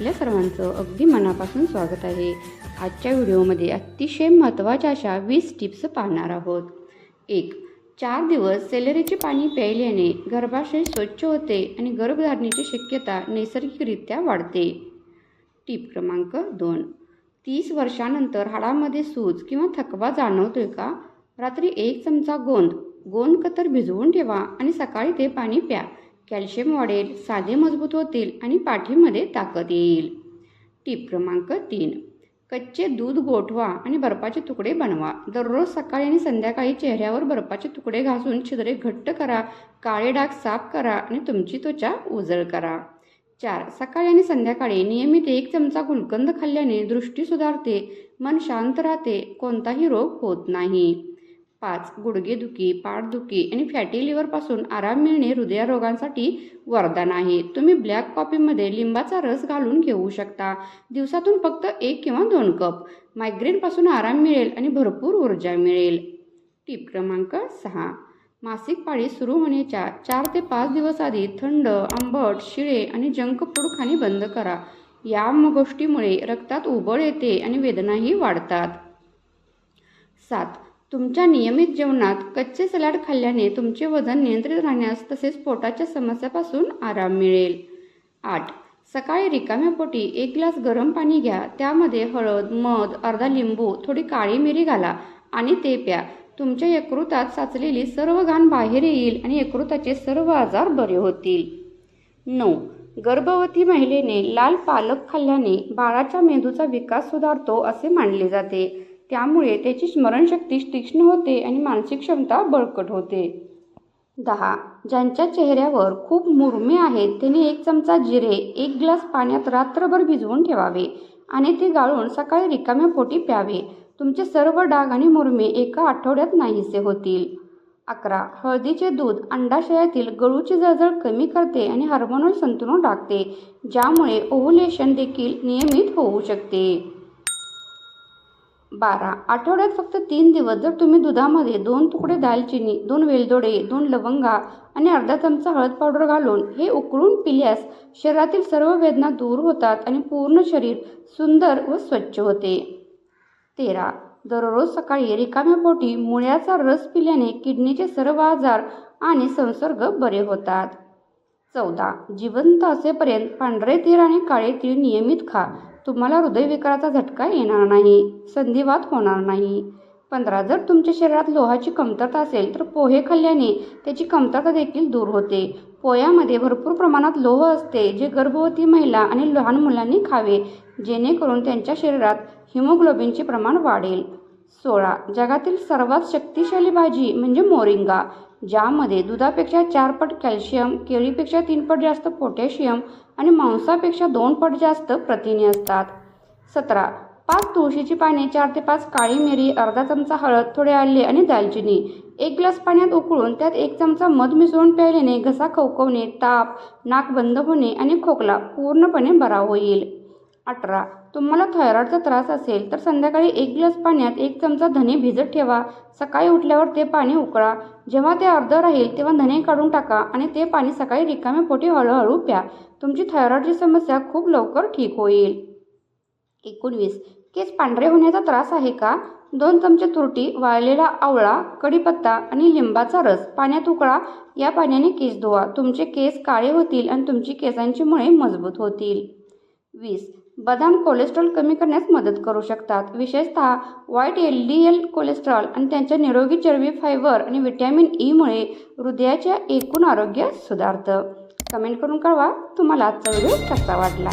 आपल्या सर्वांचं अगदी मनापासून स्वागत आहे. आजच्या व्हिडिओमध्ये अतिशय महत्त्वाच्या अशा वीस टिप्स पाहणार आहोत. एक चार दिवस सेलरीचे पाणी प्यायल्याने गर्भाशय स्वच्छ होते आणि गर्भधारणेची शक्यता नैसर्गिकरित्या वाढते. टीप क्रमांक दोन तीस वर्षानंतर हाडामध्ये सूज किंवा थकवा जाणवतोय का? रात्री एक चमचा गोंद गोंद कतर भिजवून ठेवा आणि सकाळी ते पाणी प्या. कॅल्शियम वाढेल साधे मजबूत होतील आणि पाठीमध्ये ताकद येईल. टीप क्रमांक तीन. कच्चे दूध गोठवा आणि बर्फाचे तुकडे बनवा. दररोज सकाळी आणि संध्याकाळी चेहऱ्यावर बर्फाचे तुकडे घासून छिद्रे घट्ट करा काळे डाग साफ करा आणि तुमची त्वचा उजळ करा. चार. सकाळी आणि संध्याकाळी नियमित एक चमचा गुलकंद खाल्ल्याने दृष्टी सुधारते मन शांत राहते कोणताही रोग होत नाही. पाच गुडघेदुखी पाठदुखी आणि फॅटी लिव्हरपासून आराम मिळणे हृदयरोगांसाठी वरदान आहे. तुम्ही ब्लॅक कॉफीमध्ये लिंबाचा रस घालून घेऊ शकता. दिवसातून फक्त एक किंवा दोन कप मायग्रेनपासून आराम मिळेल आणि भरपूर ऊर्जा मिळेल. टीप क्रमांक सहा. मासिक पाळी सुरू होण्याच्या चार ते पाच दिवस आधी थंड आंबट शिळे आणि जंक फूड खाणे बंद करा. या गोष्टीमुळे रक्तात उबळ येते आणि वेदनाही वाढतात. सात. तुमच्या नियमित जेवणात कच्चे सलाड खाल्ल्याने तुमचे वजन नियंत्रित राहण्यास तसेच पोटाच्या समस्यापासून आराम मिळेल. आठ. सकाळी रिकाम्या पोटी एक ग्लास गरम पाणी घ्या. त्यामध्ये हळद मध अर्धा लिंबू थोडी काळी मिरी घाला आणि ते प्या. तुमच्या यकृतात साचलेली सर्व घाण बाहेर येईल आणि यकृताचे सर्व आजार बरे होतील. नऊ. गर्भवती महिलेने लाल पालक खाल्ल्याने बाळाच्या मेंदूचा विकास सुधारतो असे मानले जाते. त्यामुळे त्याची स्मरणशक्ती तीक्ष्ण होते आणि मानसिक क्षमता बळकट होते. दहा. ज्यांच्या चेहऱ्यावर खूप मुरमे आहेत त्यांनी एक चमचा जिरे एक ग्लास पाण्यात रात्रभर भिजवून ठेवावे आणि ते गाळून सकाळी रिकाम्या पोटी प्यावे. तुमचे सर्व डाग आणि मुरमे एका आठवड्यात नाहीसे होतील. अकरा. हळदीचे दूध अंडाशयातील गळूची जळजळ कमी करते आणि हार्मोनल संतुलन राखते ज्यामुळे ओव्हुलेशन देखील नियमित होऊ शकते. बारा. आठवड्यात फक्त तीन दिवस जर तुम्ही दुधामध्ये दोन तुकडे दालचिनी दोन वेलदोडे दोन लवंगा आणि अर्धा चमचा हळद पावडर घालून हे उकळून पिल्यास शरीरातील सर्व वेदना दूर होतात आणि पूर्ण शरीर सुंदर व स्वच्छ होते. तेरा. दररोज सकाळी रिकाम्या पोटी मुळ्याचा रस पिल्याने किडनीचे सर्व आजार आणि संसर्ग बरे होतात. चौदा. जिवंत असेपर्यंत पांढरे तीळ आणि काळे तीळ नियमित खा. तुम्हाला हृदयविकाराचा झटका येणार नाही संधिवात होणार नाही. पंधरा जर तुमच्या शरीरात लोहाची कमतरता असेल तर पोहे खाल्ल्याने त्याची कमतरता देखील दूर होते. पोह्यामध्ये भरपूर प्रमाणात लोह असते जे गर्भवती महिला आणि लहान मुलांनी खावे जेणेकरून त्यांच्या शरीरात हिमोग्लोबिनचे प्रमाण वाढेल. सोळा जगातील सर्वात शक्तिशाली भाजी म्हणजे मोरिंगा. ज्यामध्ये दुधापेक्षा चार पट कॅल्शियम केळीपेक्षा तीन पट जास्त पोटॅशियम आणि मांसापेक्षा दोन पट जास्त प्रथिने असतात. सतरा. पाच तुळशीची पाने चार ते पाच काळी मिरी अर्धा चमचा हळद थोडे आले आणि दालचिनी. एक ग्लास पाण्यात उकळून त्यात एक चमचा मध मिसळून प्यायल्याने घसा खवखवणे ताप नाक बंद होणे आणि खोकला पूर्णपणे बरा होईल. अठरा. तुम्हाला थायरॉईडचा त्रास असेल तर संध्याकाळी एक ग्लास पाण्यात एक चमचा धने भिजत ठेवा. सकाळी उठल्यावर ते पाणी उकळा. जेव्हा ते अर्ध राहील तेव्हा धने काढून टाका आणि ते पाणी सकाळी रिकाम्या पोटी हळूहळू प्या. तुमची थायरॉईडची समस्या खूप लवकर ठीक होईल. एकोणवीस. केस पांढरे होण्याचा त्रास आहे का? दोन चमचे तुरटी वाळलेला आवळा कढीपत्ता आणि लिंबाचा रस. पाण्यात उकळा. या पाण्याने केस धुवा. तुमचे केस काळे होतील आणि तुमची केसांची मुळे मजबूत होतील. वीस. बदाम कोलेस्ट्रॉल कमी करण्यास मदत करू शकतात. विशेषतः वाईट एल डी एल कोलेस्ट्रॉल आणि त्यांच्या निरोगी चरबी फायबर आणि व्हिटॅमिन ईमुळे e हृदयाचे एकूण आरोग्य सुधारतं. कमेंट करून कळवा. तुम्हाला आजचा व्हिडिओ कसा वाटला?